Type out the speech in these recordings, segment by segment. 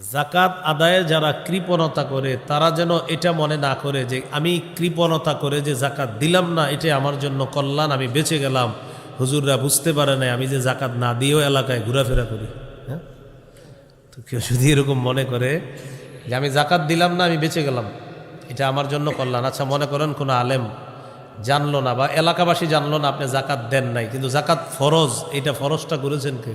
জাকাত আদায়ে যারা কৃপণতা করে, তারা যেন এটা মনে না করে যে আমি কৃপণতা করে যে জাকাত দিলাম না এটা আমার জন্য কল্যাণ, আমি বেঁচে গেলাম। হুজুররা বুঝতে পারে না আমি যে জাকাত না দিয়েও এলাকায় ঘোরাফেরা করি। হ্যাঁ? তো কেউ যদি এরকম মনে করে যে আমি জাকাত দিলাম না, আমি বেঁচে গেলাম, এটা আমার জন্য কল্যাণ। আচ্ছা মনে করেন কোনো আলেম জানলো না বা এলাকাবাসী জানলো না আপনি জাকাত দেন নাই, কিন্তু জাকাত ফরজ, এটা ফরজটা করেছেন কে?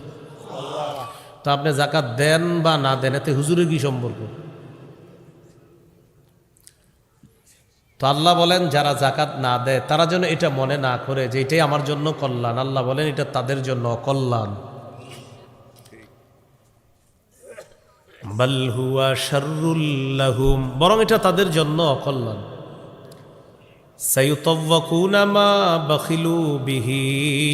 তো আপনি জাকাত দেন বা না দেন, এতে হুজুরের কি সম্পর্ক? তো আল্লাহ বলেন, যারা জাকাত না দেয়, তারা যেন এটা মনে না করে যে এটাই আমার জন্য কল্যাণ। আল্লাহ বলেন, এটা তাদের জন্য অকল্যাণ। বাল হুয়া বরং এটা তাদের জন্য অকল্যাণ। বিহি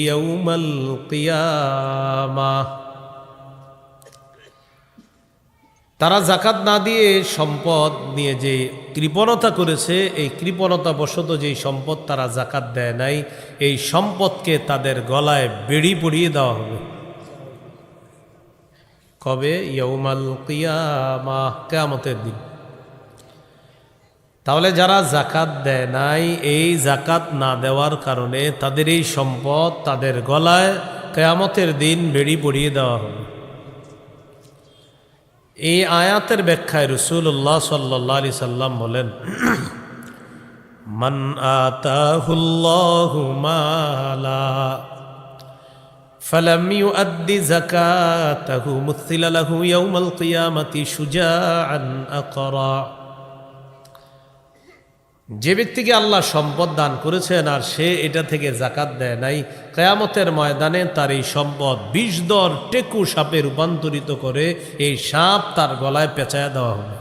ইয়াউমাল কিয়ামাহ তারা জাকাত না দিয়ে সম্পদ নিয়ে যে কৃপণতা করেছে, এই কৃপণতা বশত যেই সম্পদ তারা জাকাত দেয় নাই, এই সম্পদকে তাদের গলায় বেড়ি পড়িয়ে দেওয়া হবে। কবে? ইয়ৌমাল কিয়ামা, কেয়ামতের দিন। তাহলে যারা জাকাত দেয় নাই, এই জাকাত না দেওয়ার কারণে তাদের এই সম্পদ তাদের গলায় কেয়ামতের দিন বেড়ি পড়িয়ে দেওয়া হবে। এই আয়াতের ব্যাখ্যায় রসুল্লাহ সাল্লাহ আলি সাল্লাম বলেন মান আতাহুল্লাহু মালা فلم يؤد زكاته مثل له يوم القيامة شجاعا أقرا যে ব্যক্তিকে আল্লাহ সম্পদ দান করেছেন আর সে এটা থেকে জাকাত দেয় নাই, কেয়ামতের ময়দানে তার এই সম্পদ বিষ দর টেকু সাপে রূপান্তরিত করে এই সাপ তার গলায় পেঁচায় দেওয়া হবে।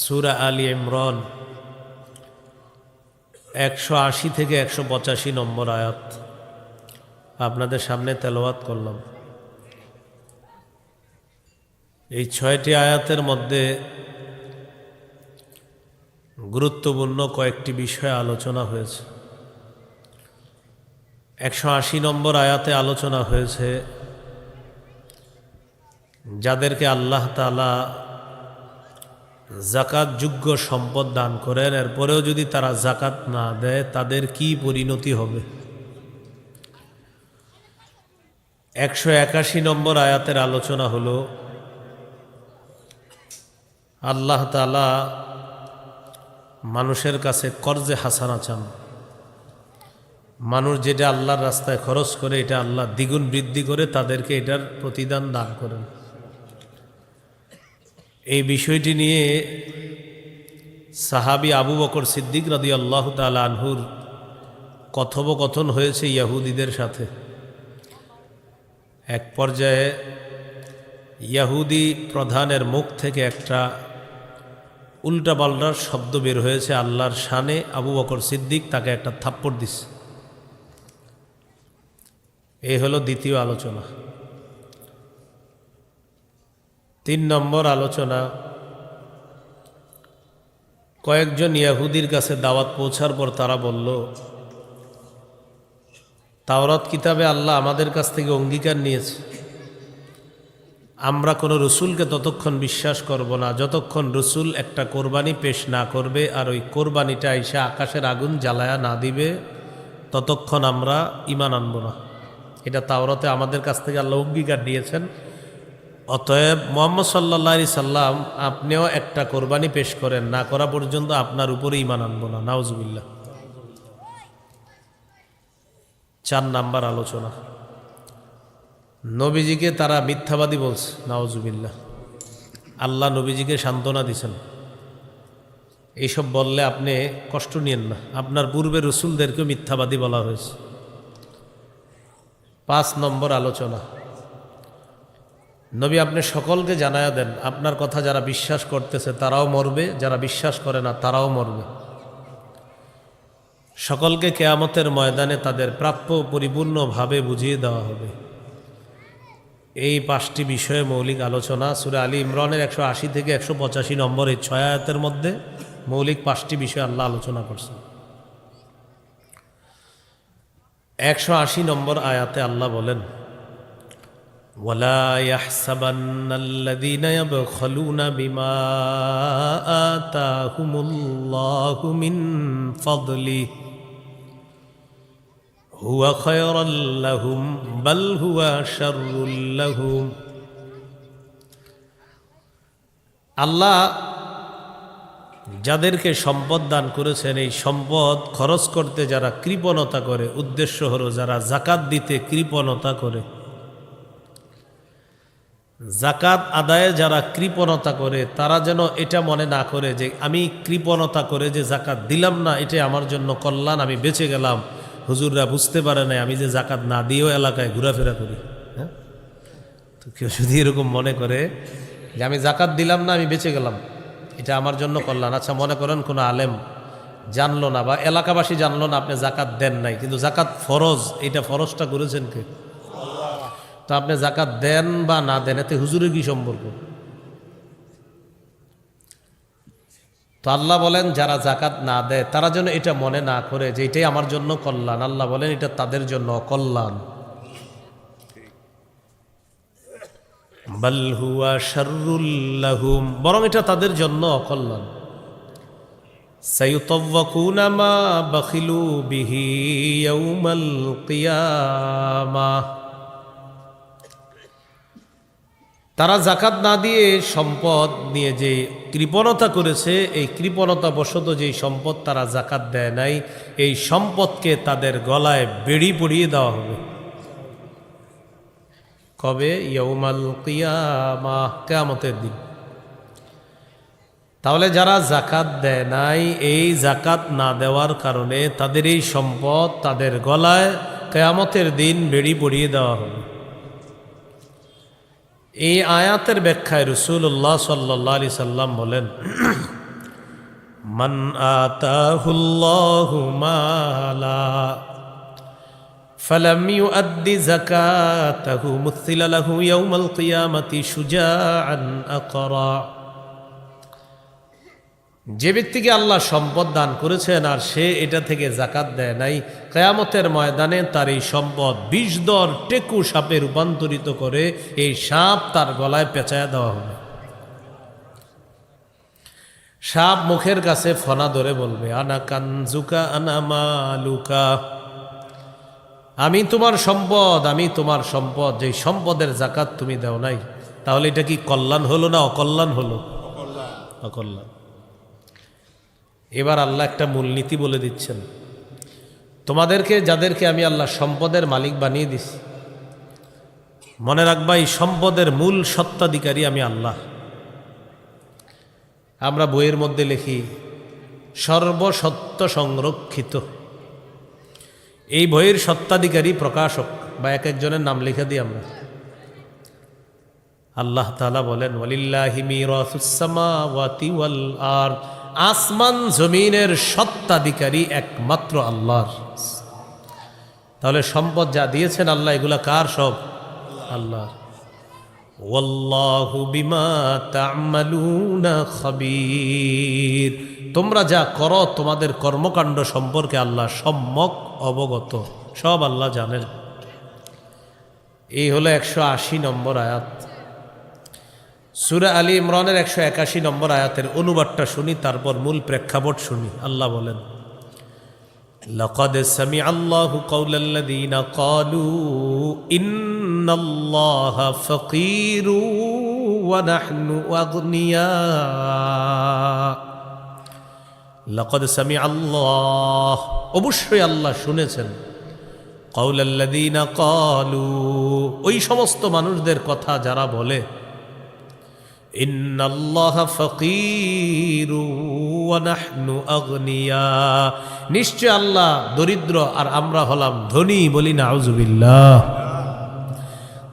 সুরা আলী ইমরন, একশো আশি থেকে একশো পঁচাশি নম্বর আয়াত। আপনাদের সামনে তেলাওয়াত করলাম। এই ছয়টি আয়াতের মধ্যে গুরুত্বপূর্ণ কয়েকটি বিষয়ে আলোচনা হয়েছে। একশো আশি নম্বর আয়াতে আলোচনা হয়েছে, যাদেরকে আল্লাহ তালা জাকাত যোগ্য সম্পদ দান করেন, এরপরেও যদি তারা জাকাত না দেয়, তাদের কি পরিণতি হবে? একশো একাশি নম্বর আয়াতের আলোচনা হলো, আল্লাহ তালা মানুষের কাছে কর্জে হাসানা চান। মানুষ যেটা আল্লাহর রাস্তায় খরচ করে, এটা আল্লাহ দ্বিগুণ বৃদ্ধি করে, তাদেরকে এটার প্রতিদান দান করেন। এই বিষয়টি নিয়ে সাহাবি আবু বকর সিদ্দিক রাদি আল্লাহ তাল আনহুর কথোপকথন হয়েছে ইয়াহুদিদের সাথে। এক পর্যায়ে ইয়াহুদি প্রধানের মুখ থেকে একটা উল্টাপাল্টার শব্দ বের হয়েছে আল্লাহর শানে। আবু বকর সিদ্দিক তাকে একটা থাপ্পড় দিছে। এই হলো দ্বিতীয় আলোচনা। তিন নম্বর আলোচনা, কয়েকজন ইয়াহুদির কাছে দাওয়াত পৌঁছার পর তারা বলল, তাওরাত কিতাবে আল্লাহ আমাদের কাছ থেকে অঙ্গীকার নিয়েছে। আমরা কোনো রসুলকে ততক্ষণ বিশ্বাস করব না, যতক্ষণ রসুল একটা কোরবানি পেশ না করবে আর ওই কোরবানিটা এসে আকাশের আগুন জ্বালায়া না দিবে, ততক্ষণ আমরা ইমান আনব না। এটা তাওরাতে আমাদের কাছ থেকে আল্লাহ অঙ্গীকার দিয়েছেন। অতএব মোহাম্মদ সাল্লা সাল্লাম, আপনিও একটা কোরবানি পেশ করেন, না করা পর্যন্ত আপনার উপরে ইমান আনব না। নাউজুবিল্লা চার নাম্বার আলোচনা। নবীজিকে তারা মিথ্যাবাদী বলছে নাওজুবিল্লা আল্লাহ নবীজিকে সান্ত্বনা দিছেন। এইসব বললে আপনি কষ্ট নিয়েন না। আপনার পূর্বে রসুলদেরকেও মিথ্যাবাদী বলা হয়েছে। পাঁচ নম্বর আলোচনা। নবী আপনি সকলকে জানায়া দেন, আপনার কথা যারা বিশ্বাস করতেছে তারাও মরবে, যারা বিশ্বাস করে না তারাও মরবে। সকলকে কেয়ামতের ময়দানে তাদের প্রাপ্য পরিপূর্ণভাবে বুঝিয়ে দেওয়া হবে। এই পাঁচটি বিষয়ে মৌলিক আলোচনা সুরে আলী ইমরানের একশো আশি থেকে একশো পঁচাশি নম্বর এই ছয় আয়াতের মধ্যে মৌলিক পাঁচটি বিষয় আল্লাহ আলোচনা করছেন একশো আশি নম্বর আয়াতে আল্লাহ বলেন ولا يحسبن الذين يبخلون بما آتاهم الله من فضله হুয়া খয়রাল্লাহুম বাল হুয়া শারুল্লাহুম আল্লাহ যাদেরকে সম্পদ দান করেছেন, এই সম্পদ খরচ করতে যারা কৃপণতা করে, উদ্দেশ্য হলো যারা জাকাত দিতে কৃপণতা করে। জাকাত আদায়ে যারা কৃপণতা করে, তারা যেন এটা মনে না করে যে আমি কৃপণতা করে যে জাকাত দিলাম না এটা আমার জন্য কল্যাণ, আমি বেঁচে গেলাম। হুজুররা বুঝতে পারে না আমি যে জাকাত না দিয়েও এলাকায় ঘোরাফেরা করি। হ্যাঁ? তো কেউ যদি এরকম মনে করে যে আমি জাকাত দিলাম না, আমি বেঁচে গেলাম, এটা আমার জন্য কল্যাণ। আচ্ছা মনে করেন কোনো আলেম জানলো না বা এলাকাবাসী জানলো না আপনি জাকাত দেন নাই, কিন্তু জাকাত ফরজ এটা ফরজটা করেছেন কে? তো আপনি জাকাত দেন বা না দেন, এতে হুজুরের কি সম্পর্ক? তো আল্লাহ বলেন, যারা জাকাত না দেয়, তারা যেন এটা মনে না করে যে এটাই আমার জন্য কল্যাণ। আল্লাহ বলেন, এটা তাদের জন্য অকল্যাণ। বাল হুয়া বরং এটা তাদের জন্য অকল্যাণ। সাইয়ুতাওয়াকুনা মা বাখিলু বিহি কিয়ামাহ তারা জাকাত না দিয়ে সম্পদ নিয়ে যে কৃপণতা করেছে, এই কৃপণতা বশত যেই সম্পদ তারা জাকাত দেয় নাই, এই সম্পদকে তাদের গলায় বেড়ি পড়িয়ে দেওয়া হবে। কবে? ইয়ৌমাল কিয়ামা, কেয়ামতের দিন। তাহলে যারা জাকাত দেয় নাই, এই জাকাত না দেওয়ার কারণে তাদের এই সম্পদ তাদের গলায় কেয়ামতের দিন বেড়ি পড়িয়ে দেওয়া হবে। এই আয়াতের ব্যাখ্যায় রসুল্লাহ সাল্লাহ আলি সাল্লাম বলেন মান আতাহুল্লাহু মালা فلم يؤد زكاته مثل له يوم القيامة شجاعا أقرأ যে ব্যক্তিকে আল্লাহ সম্পদ দান করেছেন আর সে এটা থেকে জাকাত দেয় নাই কেয়ামতের ময়দানে তার এই সম্পদ বিষ দর টেকু সাপে রূপান্তরিত করে এই সাপ তার গলায় পেঁচায় দেওয়া হবে। সাপ মুখের কাছে ফনা ধরে বলবে আনা কানজুকা আনা মালুকা। আমি তোমার সম্পদ আমি তোমার সম্পদ যেই সম্পদের জাকাত তুমি দাও নাই তাহলে এটা কি কল্যাণ হলো না অকল্যাণ হলো? অকল্যাণ। এবার আল্লাহ একটা মূলনীতি বলে দিচ্ছেন। তোমাদেরকে, যাদেরকে আমি আল্লাহ সম্পদের মালিক বানিয়ে দিছি, মনে রাখবা, এই সম্পদের মূল সত্ত্বাধিকারী আমি আল্লাহ। আমরা বইয়ের মধ্যে লিখি সর্বসত্য সংরক্ষিত। এই বইয়ের সত্ত্বাধিকারী প্রকাশক, বা এক একজনের নাম লিখে দিই আমরা। আল্লাহ তালা বলেন ওয়ালিল্লাহিমিরাসুসামাওয়াতি আর আসমান জমিনের সত্ত্বাধিকারী একমাত্র আল্লাহর। তাহলে সম্পদ যা দিয়েছেন আল্লাহ, এগুলা কার সব? আল্লাহ তোমরা যা করো, তোমাদের কর্মকাণ্ড সম্পর্কে আল্লাহ সম্যক অবগত। সব আল্লাহ জানেন। এই হলো একশো আশি নম্বর আয়াত। সুরা আলী ইমরানের একশো একাশি নম্বর আয়াতের অনুবাদটা শুনি তারপর মূল প্রেক্ষাপট শুনি আল্লাহ বলেন لقد سمع الله قول الذين قالوا إن الله فقير ونحن أغنياء لقد سمع الله অবশ্যই আল্লাহ শুনেছেন কৌলাল্লাদিন কালু ওই সমস্ত মানুষদের কথা যারা বলে ইন্নাল্লাহ ফকির নাহনু আগনিয়া। নিশ্চয় আল্লাহ দরিদ্র আর আমরা হলাম ধনী বলি না আউজুবিল্লাহ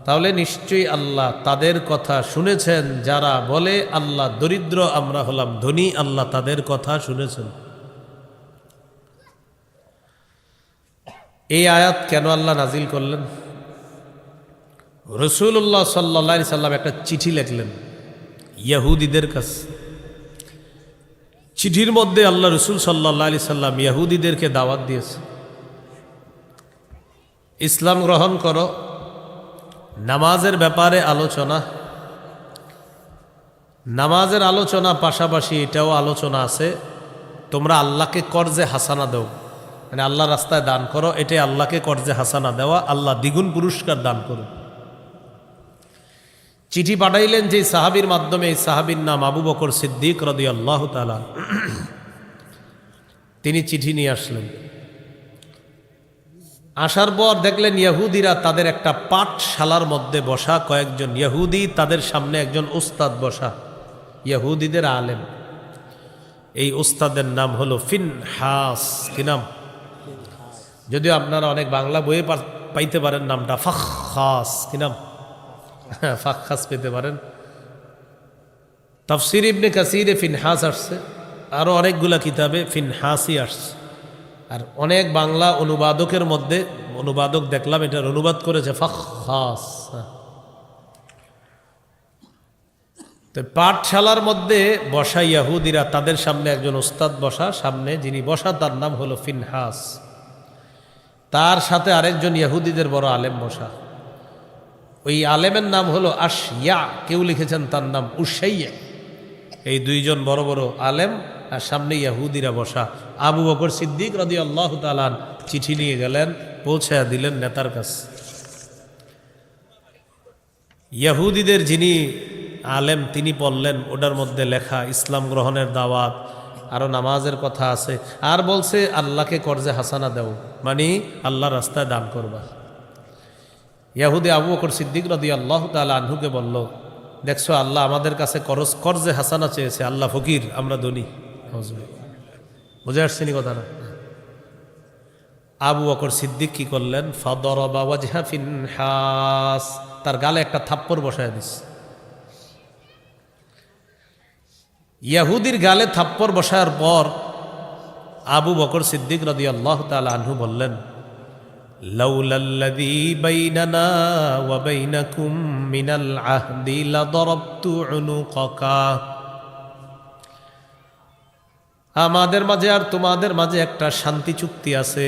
তাহলে নিশ্চয়ই আল্লাহ তাদের কথা শুনেছেন, যারা বলে আল্লাহ দরিদ্র, আমরা হলাম ধনী, আল্লাহ তাদের কথা শুনেছেন। এই আয়াত কেন আল্লাহ নাজিল করলেন? রসুল্লাহ সাল্লা সাল্লাম একটা চিঠি লিখলেন। ইয়াহুদিদের কাছে। চিঠির মধ্যে আল্লাহ রসুল সাল্লাহ আলি সাল্লাম ইয়াহুদিদেরকে দাওয়াত দিয়েছে। ইসলাম গ্রহণ করো, নামাজের ব্যাপারে আলোচনা। নামাজের আলোচনা পাশাপাশি এটাও আলোচনা আছে, তোমরা আল্লাহকে কর্জে হাসানা দাও। মানে আল্লাহ রাস্তায় দান করো, এটাই আল্লাহকে কর্জে হাসানা দেওয়া, আল্লাহ দ্বিগুণ পুরস্কার দান করো চিঠি পাঠাইলেন যে সাহাবির মাধ্যমে, সাহাবির নাম আবু বকর সিদ্দিক রদি আল্লাহ তালা তিনি চিঠি নিয়ে আসলেন। আসার পর দেখলেন ইয়াহুদিরা তাদের একটা পাঠশালার মধ্যে বসা, কয়েকজন ইয়াহুদি তাদের সামনে একজন উস্তাদ বসা, ইয়াহুদিদের আলেম। এই উস্তাদের নাম হলো ফিন হাস কি নাম? যদিও আপনারা অনেক বাংলা বইয়ে পাইতে পারেন নামটা ফাখাস কি নাম? ফাখাস পেতে পারেন। তফসির ইবনে কাসিরে ফিনহাস আসছে আরও অনেকগুলা কিতাবে ফিনহাসই আসছে। আর অনেক বাংলা অনুবাদকের মধ্যে অনুবাদক দেখলাম, এটার অনুবাদ করেছে ফাখাস তো পাঠশালার মধ্যে বসা ইয়াহুদিরা, তাদের সামনে একজন ওস্তাদ বসা, সামনে যিনি বসা, তার নাম হলো ফিনহাস। তার সাথে আরেকজন ইয়াহুদিদের বড় আলেম বসা। ওই আলেমের নাম হলো আশিয়া। কেউ লিখেছেন তার নাম উসাইয়া এই দুইজন বড় বড় আলেম আর সামনে ইয়াহুদিরা বসা। আবু বকর সিদ্দিক রদি আল্লাহ তালান চিঠি নিয়ে গেলেন, পৌঁছায়া দিলেন নেতার কাছে। ইয়াহুদিদের যিনি আলেম, তিনি বললেন ওটার মধ্যে লেখা, ইসলাম গ্রহণের দাওয়াত আরও নামাজের কথা আছে। আর বলছে, আল্লাহকে কর্জে হাসানা দেও। মানে আল্লাহ রাস্তায় দান করবা। ইয়াহুদি আবু বকর সিদ্দিক রদি আল্লাহ তালা আনহুকে বলল, দেখছ, আল্লাহ আমাদের কাছে করজ, কর্জে হাসানা চেয়েছে। আল্লাহ ফকির, আমরা ধনী। বুঝে আসছিনি কথাটা? আবু বকর সিদ্দিক কি করলেন? ফদর বাবা ফিনহাস তার গালে একটা থাপ্পড় বসায় দিস। ইয়াহুদির গালে থাপ্পড় বসার পর আবু বকর সিদ্দিক রদি আল্লাহ তালা আনহু বললেন لولا الذي بيننا وبينكم من العهد لضربت عنقك আমাদের মাঝে আর তোমাদের মাঝে একটা শান্তি চুক্তি আছে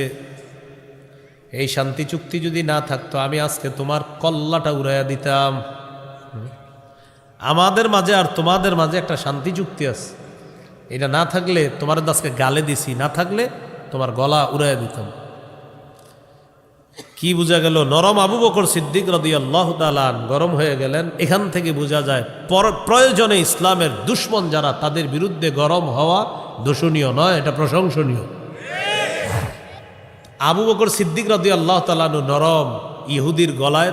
এই শান্তি চুক্তি যদি না থাকতো আমি আজকে তোমার কল্লাটা উড়াইয়া দিতাম আমাদের মাঝে আর তোমাদের মাঝে একটা শান্তি চুক্তি আছে এটা না থাকলে তোমার তো আজকে গালে দিছি না থাকলে তোমার গলা উড়াইয়া দিতাম কি বোঝা গেল? নরম আবু বকর সিদ্দিক রদি তালান গরম হয়ে গেলেন। এখান থেকে বোঝা যায়, পর- প্রয়োজনে ইসলামের দুশ্মন যারা তাদের বিরুদ্ধে গরম হওয়া দোষণীয় নয়, এটা প্রশংসনীয়। আবু বকর সিদ্দিক রদি আল্লাহ তালানু নরম ইহুদির গলায়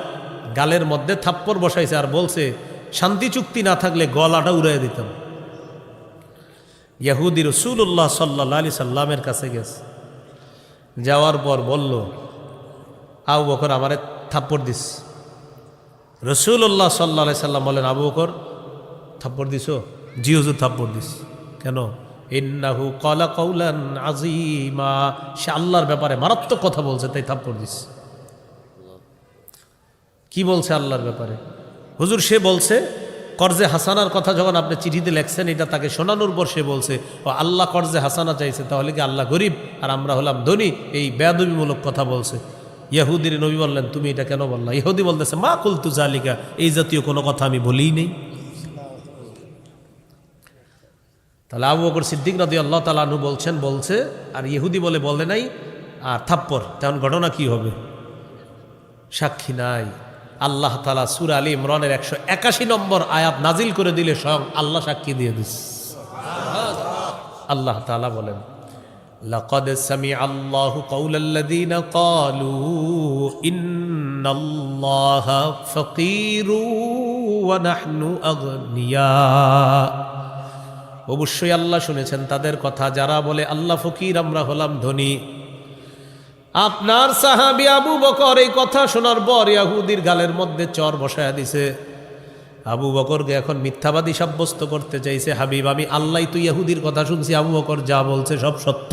গালের মধ্যে থাপ্পড় বসাইছে আর বলছে, শান্তি চুক্তি না থাকলে গলাটা উড়াই দিতাম। ইহুদি রসুল্লাহ সাল্লা আলি সাল্লামের কাছে গেছে। যাওয়ার পর বলল আবু বকর আমারে থাপ্পড় দিস। রসুল্লাহ সাল্লা সাল্লাম বলেন, আবু বকর, থাপ্পড় দিস জি, হুজুর, থাপ্পড় দিস। কেন? ইন্নাহু কলা কৌলান আজিমা সে আল্লাহর ব্যাপারে মারাত্মক কথা বলছে, তাই থাপ্পড় দিস। কি বলছে আল্লাহর ব্যাপারে? হুজুর, সে বলছে, কর্জে হাসানার কথা যখন আপনি চিঠিতে লেখছেন, এটা তাকে শোনানোর পর সে বলছে, ও আল্লাহ কর্জে হাসানা চাইছে, তাহলে কি আল্লাহ গরিব? আর আমরা হলাম ধনী? এই বেয়াদবিমূলক কথা বলছে। ইয়াহুদির নবী বললেন, তুমি এটা কেন বললা? ইহুদি বলতেছে, মা কুলতু জালিকা, এই জাতীয় কোনো কথা আমি বলিই নেই। তাহলে আবু বকর সিদ্দিক রাদি আল্লাহ তালানু বলছেন, বলছে, আর ইহুদি বলে বলে নাই, আর থাপ্পর, তেমন ঘটনা কি হবে? সাক্ষী নাই। আল্লাহ তালা সুর আলী ইমরানের একশো একাশি নম্বর আয়াত নাজিল করে দিলে স্বয়ং আল্লাহ সাক্ষী দিয়ে দিস। আল্লাহ তালা বলেন لقد سمع الله قول الذين قالوا إن الله فقير ونحن أغنياء অবশ্যই আল্লাহ শুনেছেন তাদের কথা যারা বলে আল্লাহ ফকির আমরা হলাম ধনী আপনার সাহাবি আবু বকর এই কথা শোনার পর ইয়াহুদির গালের মধ্যে চর বসায়া দিছে আবু বকরকে এখন মিথ্যাবাদী সাব্যস্ত করতে চাইছে, হাবিব, আমি আল্লাহ তুই ইয়াহুদির কথা শুনছি, আবু বকর যা বলছে সব সত্য।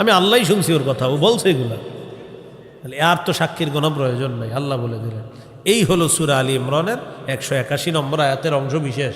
আমি আল্লাহ শুনছি ওর কথা, ও বলছে এগুলা। তাহলে আর তো সাক্ষীর কোনো প্রয়োজন নাই, আল্লাহ বলে দিলেন। এই হলো সুরা আলী ইমরানের একশো একাশি নম্বর আয়াতের অংশ বিশেষ